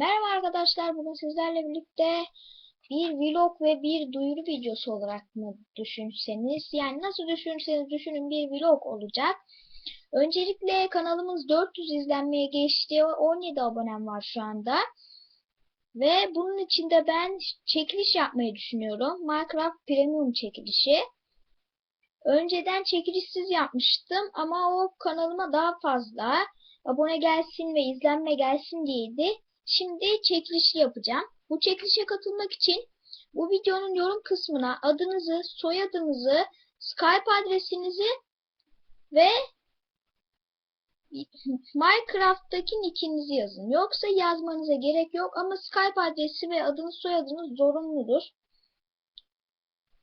Merhaba arkadaşlar, bugün sizlerle birlikte bir vlog ve bir duyuru videosu olarak mı düşünseniz, yani nasıl düşünseniz düşünün bir vlog olacak. Öncelikle kanalımız 400 izlenmeye geçti, 17 abonem var şu anda. Ve bunun için de ben çekiliş yapmayı düşünüyorum. Minecraft Premium çekilişi. Önceden çekilişsiz yapmıştım ama o kanalıma daha fazla abone gelsin ve izlenme gelsin diyeydi. Şimdi çekilişi yapacağım. Bu çekilişe katılmak için bu videonun yorum kısmına adınızı, soyadınızı, Skype adresinizi ve Minecraft'taki nickinizi yazın. Yoksa yazmanıza gerek yok ama Skype adresi ve adınız soyadınız zorunludur.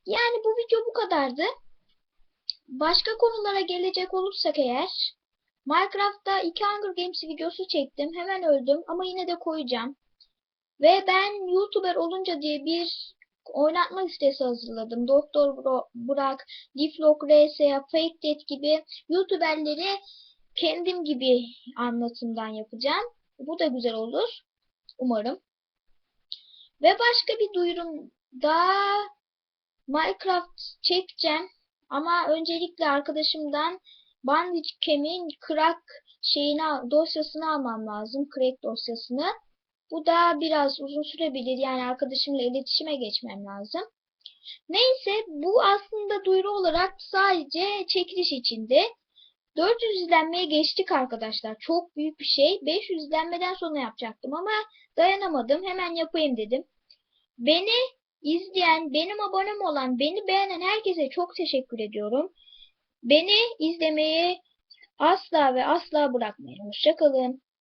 Yani bu video bu kadardı. Başka konulara gelecek olursak eğer Minecraft'ta iki Hunger Games videosu çektim. Hemen öldüm ama yine de koyacağım. Ve ben YouTuber olunca diye bir oynatma listesi hazırladım. Doktor Bro, Burak, Diflok, RSA, Fake Dead gibi YouTuberleri kendim gibi anlatımdan yapacağım. Bu da güzel olur. Umarım. Ve başka bir duyurum daha Minecraft çekeceğim. Ama öncelikle arkadaşımdan Bandicam'in crack şeyini dosyasını almam lazım. Crack dosyasını. Bu da biraz uzun sürebilir. Yani arkadaşımla iletişime geçmem lazım. Neyse bu aslında duyuru olarak sadece çekiliş içinde. 400 izlenmeye geçtik arkadaşlar. Çok büyük bir şey. 500 izlenmeden sonra yapacaktım ama dayanamadım. Hemen yapayım dedim. Beni izleyen, benim abonem olan, beni beğenen herkese çok teşekkür ediyorum. Beni izlemeyi asla ve asla bırakmayın. Hoşçakalın.